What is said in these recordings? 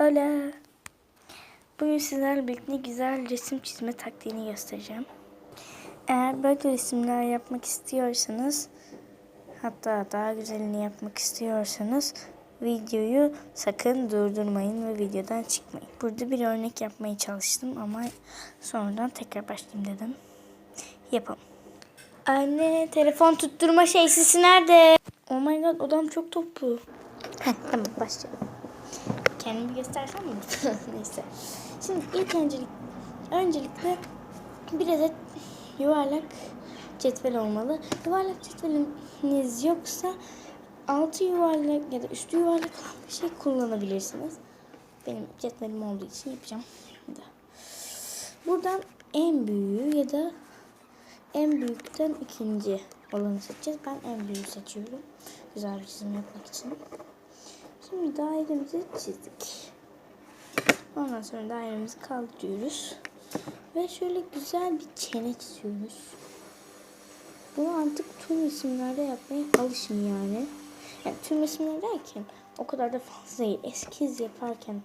Hola. Bugün sizlerle birlikte güzel resim çizme taktiğini göstereceğim. Eğer böyle resimler yapmak istiyorsanız hatta daha güzelini yapmak istiyorsanız videoyu sakın durdurmayın ve videodan çıkmayın. Burada bir örnek yapmaya çalıştım ama sonradan tekrar başlayayım dedim. Yapalım. Anne telefon tutturma şeysisi nerede? Oh my god odam çok toplu. Heh, tamam başlayalım. Kendimi göstersem mi? Neyse. Şimdi ilk öncelik, öncelikle bir adet yuvarlak cetvel olmalı. Yuvarlak cetveliniz yoksa altı yuvarlak ya da üstü yuvarlak bir şey kullanabilirsiniz. Benim cetvelim olduğu için yapacağım. Buradan en büyüğü ya da en büyükten ikinci olanı seçeceğiz. Ben en büyüğü seçiyorum. Güzel bir çizim yapmak için. Şimdi dairemizi çizdik. Ondan sonra dairemizi kaldırıyoruz. Ve şöyle güzel bir çene çiziyoruz. Bunu artık tüm resimlerde yapmaya alışın yani. Yani tüm resimler derken o kadar da fazla değil. Eskiz yaparken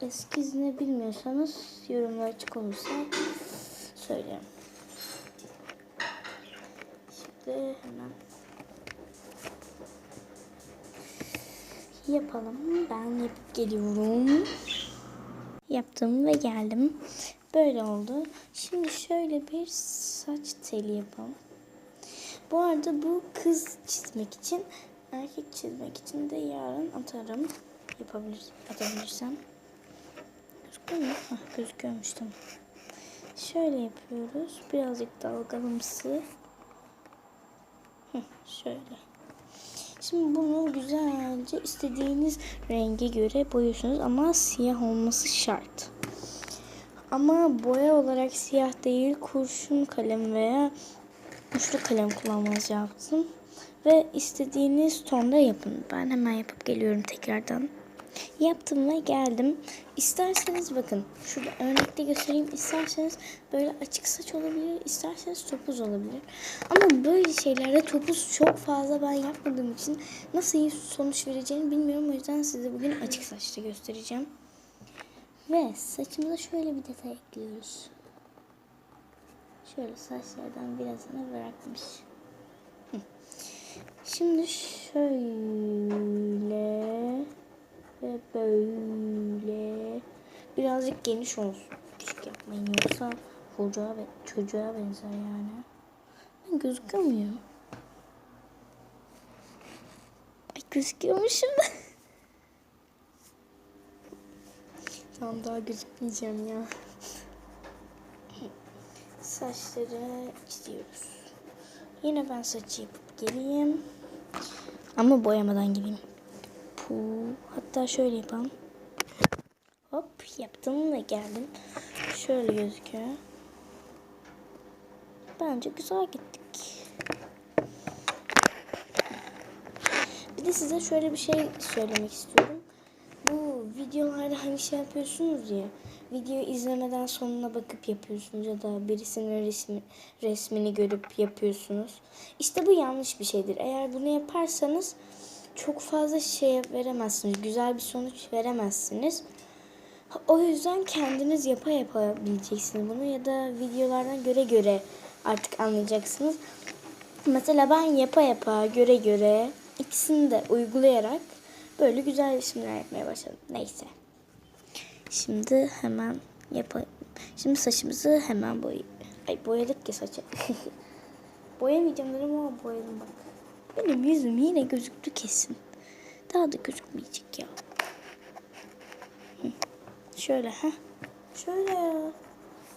eskiz ne bilmiyorsanız yorumlar açık olursa söylerim. Şimdi hemen yapalım. Ben yapıp geliyorum. Yaptım ve geldim. Böyle oldu. Şimdi şöyle bir saç teli yapalım. Bu arada bu kız çizmek için, erkek çizmek için de yarın atarım. Yapabilir, atabilirsem. Gözüküyor mu? Hah, gözüküyormuş. Şöyle yapıyoruz. Birazcık dalgalımsı. Heh, şöyle. Şimdi bunu güzelce istediğiniz renge göre boyuyorsunuz ama siyah olması şart. Ama boya olarak siyah değil kurşun kalem veya uçlu kalem kullanmanız lazım. Ve istediğiniz tonda yapın. Ben hemen yapıp geliyorum tekrardan. Yaptım ve geldim. İsterseniz bakın şurada örnekte göstereyim. İsterseniz böyle açık saç olabilir. isterseniz topuz olabilir. Ama böyle şeylerde topuz çok fazla ben yapmadığım için nasıl iyi sonuç vereceğini bilmiyorum. O yüzden size bugün açık saçta göstereceğim. Ve saçımıza şöyle bir detay ekliyoruz. Şöyle saçlardan birazını bırakmış. Şimdi şöyle ve böyle birazcık geniş olsun. Küçük yapmayın yoksa çocuğa ve çocuğa benzer yani. Ben gözükmüyor. Ay gözüküyormuşum da. tamam daha gözükmeyeceğim ya. Saçları çiziyoruz. Yine ben saçı yapıp geleyim. Ama boyamadan geleyim. Pu. Hatta şöyle yapalım. Hop yaptım ve geldim. Şöyle gözüküyor. Bence güzel gittik. Bir de size şöyle bir şey söylemek istiyorum. Bu videolarda hani şey yapıyorsunuz ya. Video izlemeden sonuna bakıp yapıyorsunuz ya da birisinin resmi, resmini görüp yapıyorsunuz. İşte bu yanlış bir şeydir. Eğer bunu yaparsanız çok fazla şey veremezsiniz. Güzel bir sonuç veremezsiniz. O yüzden kendiniz yapa yapabileceksiniz bunu ya da videolardan göre göre artık anlayacaksınız. Mesela ben yapa yapa göre göre ikisini de uygulayarak böyle güzel resimler yapmaya başladım. Neyse. Şimdi hemen yapalım. Şimdi saçımızı hemen boy Ay boyadık ya saçı. Boyamayacağım dedim ama boyadım bak. Benim yüzüm yine gözüktü kesin. Daha da gözükmeyecek ya. Şöyle ha. Şöyle ya.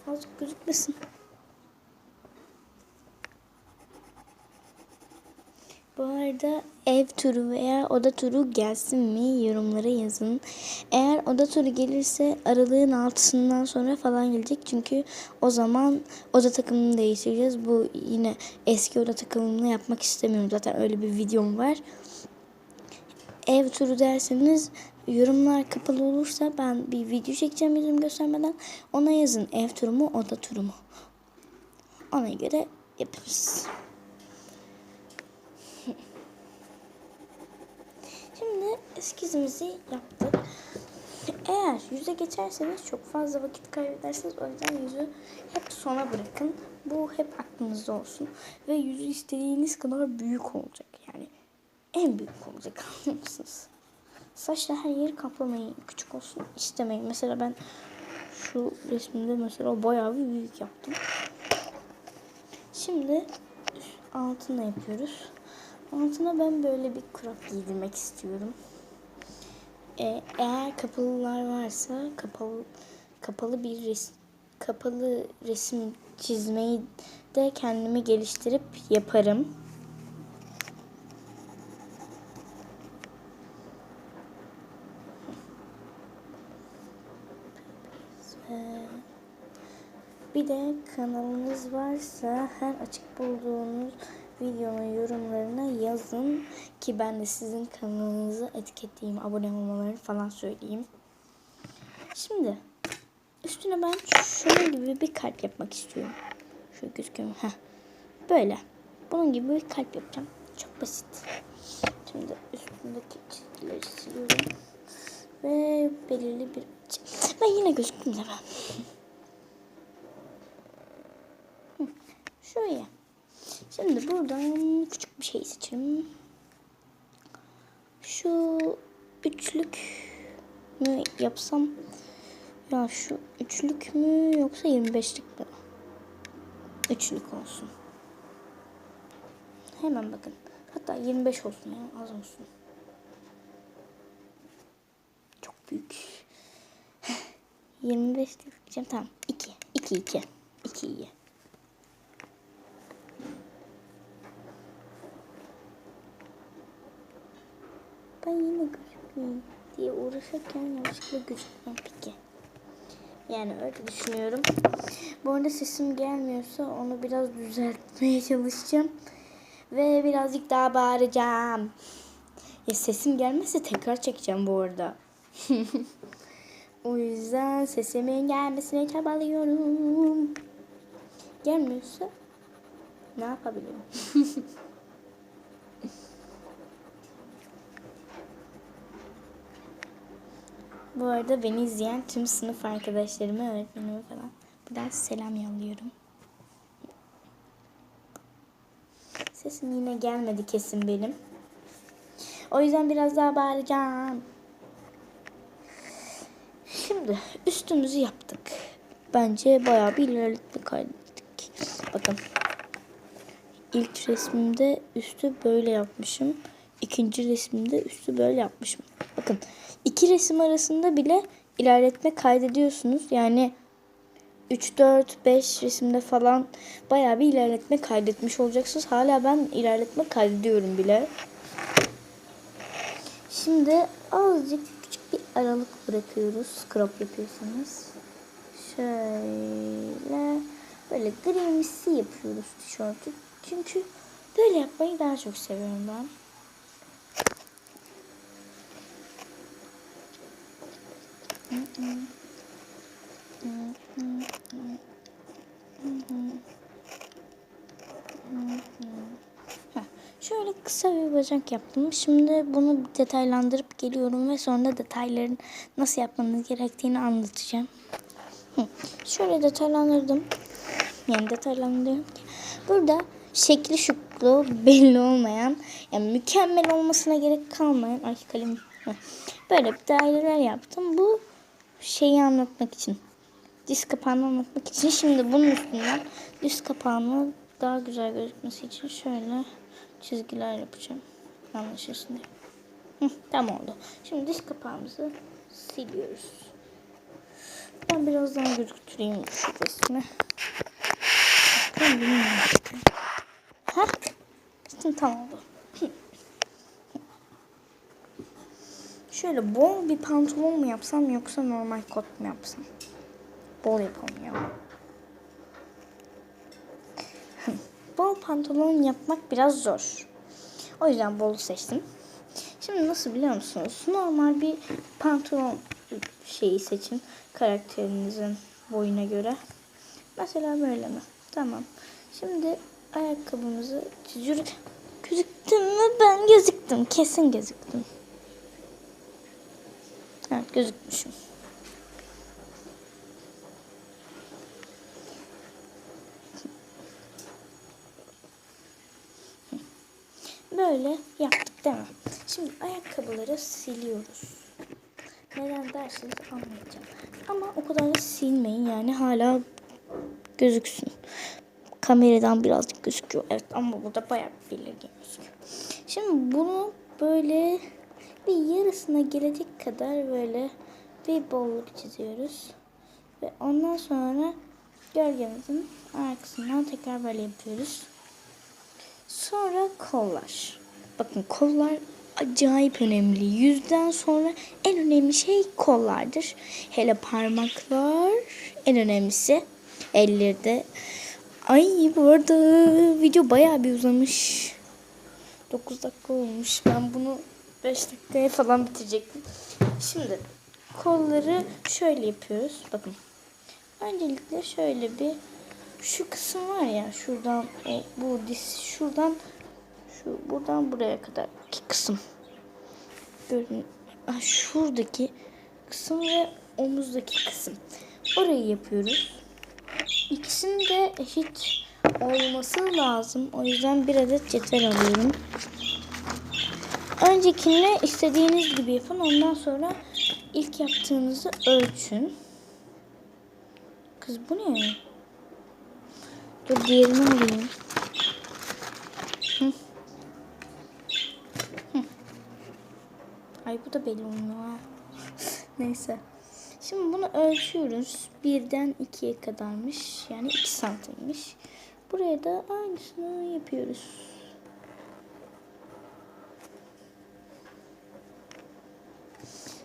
Azıcık gözükmesin. Bu arada ev turu veya oda turu gelsin mi yorumlara yazın. Eğer oda turu gelirse aralığın altısından sonra falan gelecek. Çünkü o zaman oda takımını değiştireceğiz. Bu yine eski oda takımını yapmak istemiyorum. Zaten öyle bir videom var. Ev turu derseniz yorumlar kapalı olursa ben bir video çekeceğim yüzümü göstermeden. Ona yazın ev turu mu oda turu mu. Ona göre yaparız. Şimdi eskizimizi yaptık. Eğer yüze geçerseniz çok fazla vakit kaybedersiniz. O yüzden yüzü hep sona bırakın. Bu hep aklınızda olsun. Ve yüzü istediğiniz kadar büyük olacak. Yani en büyük olacak anlıyor musunuz? Saçla her yeri kaplamayın. Küçük olsun istemeyin. Mesela ben şu resmimde mesela bayağı bir büyük yaptım. Şimdi altına yapıyoruz. Altına ben böyle bir crop giydirmek istiyorum. Ee, eğer kapalılar varsa kapalı kapalı bir res, kapalı resim çizmeyi de kendimi geliştirip yaparım. Bir de kanalınız varsa her açık bulduğunuz videonun yorumlarına yazın ki ben de sizin kanalınızı etiketleyeyim, abone olmalarını falan söyleyeyim. Şimdi üstüne ben şunun gibi bir kalp yapmak istiyorum. Şu gözüküyor? Heh. Böyle. Bunun gibi bir kalp yapacağım. Çok basit. Şimdi üstündeki çizgileri siliyorum. Ve belirli bir... Ben yine gözüktüm de ben. Şuraya. Şimdi buradan küçük bir şey seçelim. Şu üçlük mü yapsam? Ya şu üçlük mü yoksa 25'lik mi? Üçlük olsun. Hemen bakın. Hatta 25 olsun ya az olsun. Çok büyük. 25 diyeceğim tamam. 2. 2 2. 2 iyi. Ben yine gözükmeyeyim diye uğraşırken yanlışlıkla gözükmem peki. Yani öyle düşünüyorum. Bu arada sesim gelmiyorsa onu biraz düzeltmeye çalışacağım. Ve birazcık daha bağıracağım. Ya sesim gelmezse tekrar çekeceğim bu arada. o yüzden sesimin gelmesine çabalıyorum. Gelmiyorsa ne yapabilirim? Bu arada beni izleyen tüm sınıf arkadaşlarıma, öğretmenime falan buradan selam yolluyorum. Sesim yine gelmedi kesin benim. O yüzden biraz daha bağıracağım. Şimdi üstümüzü yaptık. Bence bayağı bir ilerletme kaydettik. Bakın. İlk resmimde üstü böyle yapmışım. İkinci resimde üstü böyle yapmışım. Bakın iki resim arasında bile ilerletme kaydediyorsunuz. Yani 3, 4, 5 resimde falan bayağı bir ilerletme kaydetmiş olacaksınız. Hala ben ilerletme kaydediyorum bile. Şimdi azıcık küçük bir aralık bırakıyoruz. Crop yapıyorsanız. Şöyle böyle grimsi yapıyoruz tişörtü. Çünkü böyle yapmayı daha çok seviyorum ben. Şöyle kısa bir bacak yaptım. Şimdi bunu detaylandırıp geliyorum ve sonra detayların nasıl yapmanız gerektiğini anlatacağım. Şöyle detaylandırdım. Yani detaylandırıyorum ki. Burada şekli şuklu belli olmayan yani mükemmel olmasına gerek kalmayan ay kalem böyle bir daireler yaptım. Bu şeyi anlatmak için. Diz kapağını anlatmak için. Şimdi bunun üstünden diz kapağını daha güzel gözükmesi için şöyle çizgiler yapacağım. Anlaşılsın diye. Hı, tamam oldu. Şimdi diz kapağımızı siliyoruz. Ben biraz daha gözüktüreyim şu resmi. Ben. Ha? Şimdi tamam oldu. Şöyle bol bir pantolon mu yapsam yoksa normal kot mu yapsam? Bol yapalım ya. bol pantolon yapmak biraz zor. O yüzden bolu seçtim. Şimdi nasıl biliyor musunuz? Normal bir pantolon şeyi seçin. Karakterinizin boyuna göre. Mesela böyle mi? Tamam. Şimdi ayakkabımızı çocuk gözüktüm mü? Ben gözüktüm. Kesin gözüktüm. Evet gözükmüşüm. Böyle yaptık değil mi? Şimdi ayakkabıları siliyoruz. Neden dersiniz anlayacağım. Ama o kadar da silmeyin yani hala gözüksün. Kameradan birazcık gözüküyor. Evet ama burada bayağı belirgin gözüküyor. Şimdi bunu böyle bir yarısına gelecek kadar böyle bir bolluk çiziyoruz. Ve ondan sonra gölgemizin arkasından tekrar böyle yapıyoruz. Sonra kollar. Bakın kollar acayip önemli. Yüzden sonra en önemli şey kollardır. Hele parmaklar en önemlisi. Ellerde. Ay bu arada video bayağı bir uzamış. 9 dakika olmuş. Ben bunu 5 dakikaya falan bitirecektim. Şimdi kolları şöyle yapıyoruz. Bakın. Öncelikle şöyle bir şu kısım var ya şuradan o, bu diz şuradan şu buradan buraya kadar iki kısım. Görün. Ah, şuradaki kısım ve omuzdaki kısım. Orayı yapıyoruz. İkisinin de eşit olması lazım. O yüzden bir adet cetvel alıyorum. Öncekini istediğiniz gibi yapın. Ondan sonra ilk yaptığınızı ölçün. Kız bu ne? Dur diğerini alayım. Ay bu da belli olmuyor ha. Neyse. Şimdi bunu ölçüyoruz. Birden ikiye kadarmış. Yani iki santimmiş. Buraya da aynısını yapıyoruz.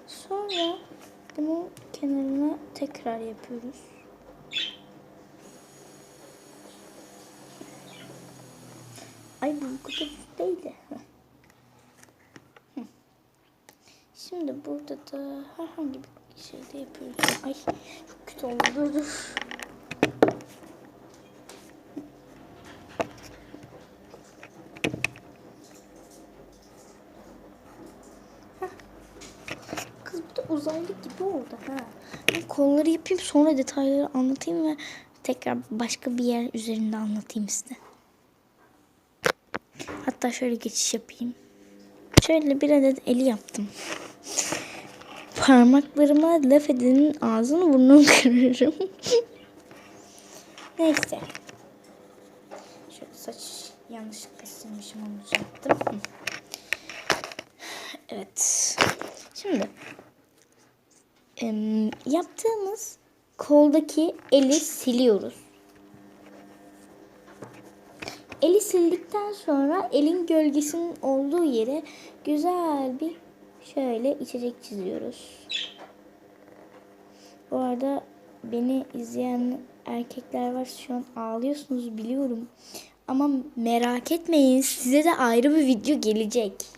Sonra bunu kenarına tekrar yapıyoruz. Ay bu kadar değil de. Heh. Hı. Şimdi burada da herhangi bir şeyde yapıyoruz. Ay çok kötü oldu. Dur. Heh. Kız bu da uzaylı gibi oldu ha. Ben kolları yapayım sonra detayları anlatayım ve tekrar başka bir yer üzerinde anlatayım size. Hatta şöyle geçiş yapayım. Şöyle bir adet eli yaptım. Parmaklarıma laf edenin ağzını burnunu kırarım. Neyse. Şöyle saç yanlışlıkla silmişim onu düzelttim. Evet. Şimdi em, yaptığımız koldaki eli siliyoruz. Eli sildikten sonra elin gölgesinin olduğu yere güzel bir şöyle içecek çiziyoruz. Bu arada beni izleyen erkekler var şu an ağlıyorsunuz biliyorum. Ama merak etmeyin size de ayrı bir video gelecek.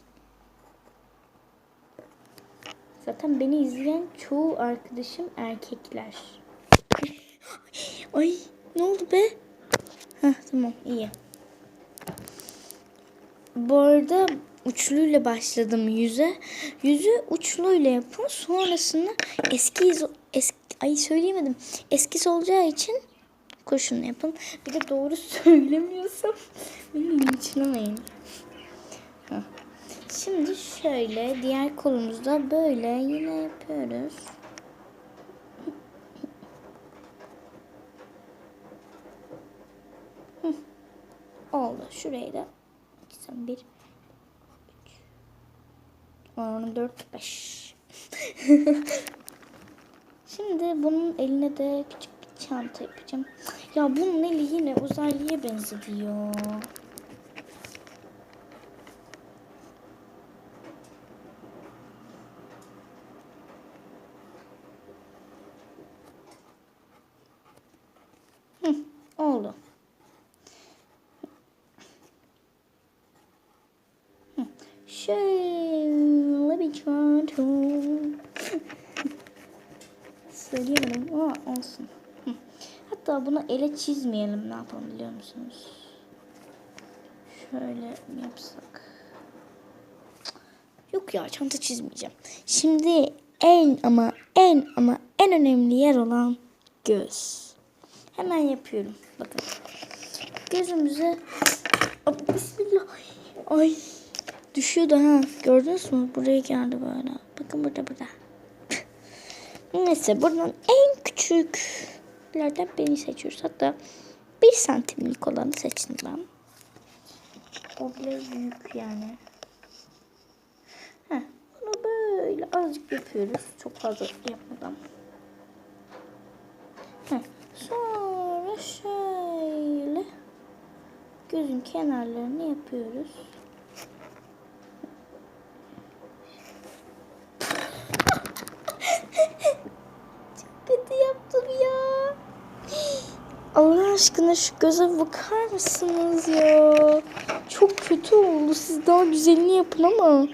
Zaten beni izleyen çoğu arkadaşım erkekler. Ay ne oldu be? Heh, tamam iyi. Bu arada uçluyla başladım yüze. Yüzü uçluyla yapın. Sonrasında eski eski ay söyleyemedim. Eski olacağı için kurşunla yapın. Bir de doğru söylemiyorsam beni linçlemeyin. Heh. Şimdi şöyle diğer kolumuzda böyle yine yapıyoruz. Oldu. Şurayı da 81 3 14 5 Şimdi bunun eline de küçük bir çanta yapacağım. Ya bunun eli yine uzaylıya benzedi ya. Hı, oldu. Hı, Şöyle bir çanta. Söyleyemedim ama olsun. Hatta bunu ele çizmeyelim. Ne yapalım biliyor musunuz? Şöyle yapsak? Yok ya çanta çizmeyeceğim. Şimdi en ama en ama en önemli yer olan göz. Hemen yapıyorum. Bakın. Gözümüze Aa, Bismillah. Ay Düşüyordu ha. Gördünüz mü? Buraya geldi böyle. Bakın burada burada. Neyse buradan en küçüklerden birini seçiyoruz. Hatta bir santimlik olanı seçtim ben. O bile büyük yani. Heh, bunu böyle azıcık yapıyoruz. Çok fazla yapmadan. Heh, sonra şöyle gözün kenarlarını yapıyoruz. Çok kötü yaptım ya. Allah aşkına şu göze bakar mısınız ya? Çok kötü oldu. Siz daha güzelini yapın ama.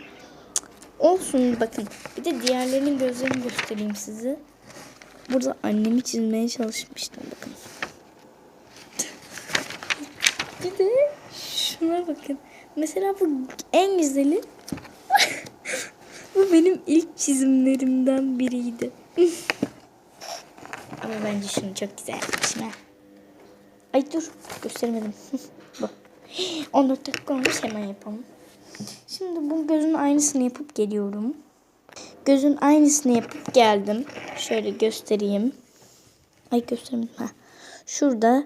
Olsun bakın. Bir de diğerlerinin gözlerini göstereyim size. Burada annemi çizmeye çalışmıştım bakın. Bir de şuna bakın. Mesela bu en güzeli. bu benim ilk çizimlerimden biriydi. Ama bence şunu çok güzel yapmışım. Ay dur göstermedim. bu. 14 dakika olmuş hemen yapalım. Şimdi bu gözün aynısını yapıp geliyorum. Gözün aynısını yapıp geldim. Şöyle göstereyim. Ay göstermedim. Ha. Şurada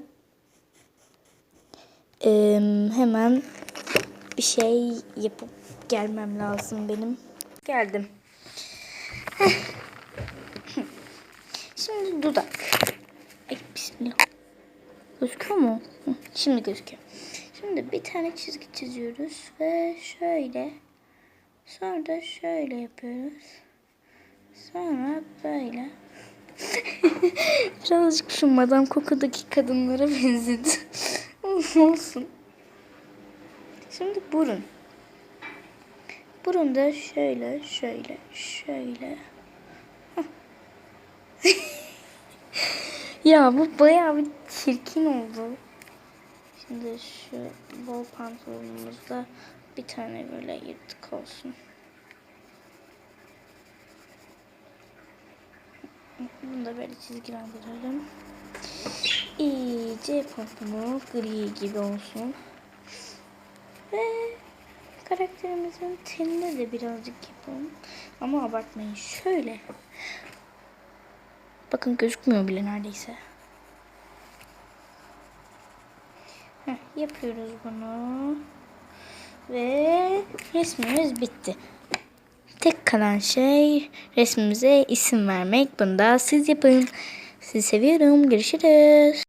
eee, hemen bir şey yapıp gelmem lazım benim. Geldim. Şimdi dudak. Ay bismillah. Gözüküyor mu? Şimdi gözüküyor. Şimdi bir tane çizgi çiziyoruz ve şöyle. Sonra da şöyle yapıyoruz. Sonra böyle. Birazcık şu Madame Coco'daki kadınlara benzedi. Olsun. Şimdi burun. Burun da şöyle, şöyle, şöyle. Ya bu bayağı bir çirkin oldu. Şimdi şu bol pantolonumuzda bir tane böyle yırtık olsun. Bunu da böyle çizgilendirelim. İyice yapalım. Gri gibi olsun. Ve karakterimizin tenine de birazcık yapalım. Ama abartmayın. Şöyle. Bakın gözükmüyor bile neredeyse. Heh, yapıyoruz bunu. Ve resmimiz bitti. Tek kalan şey resmimize isim vermek. Bunu da siz yapın. Sizi seviyorum. Görüşürüz.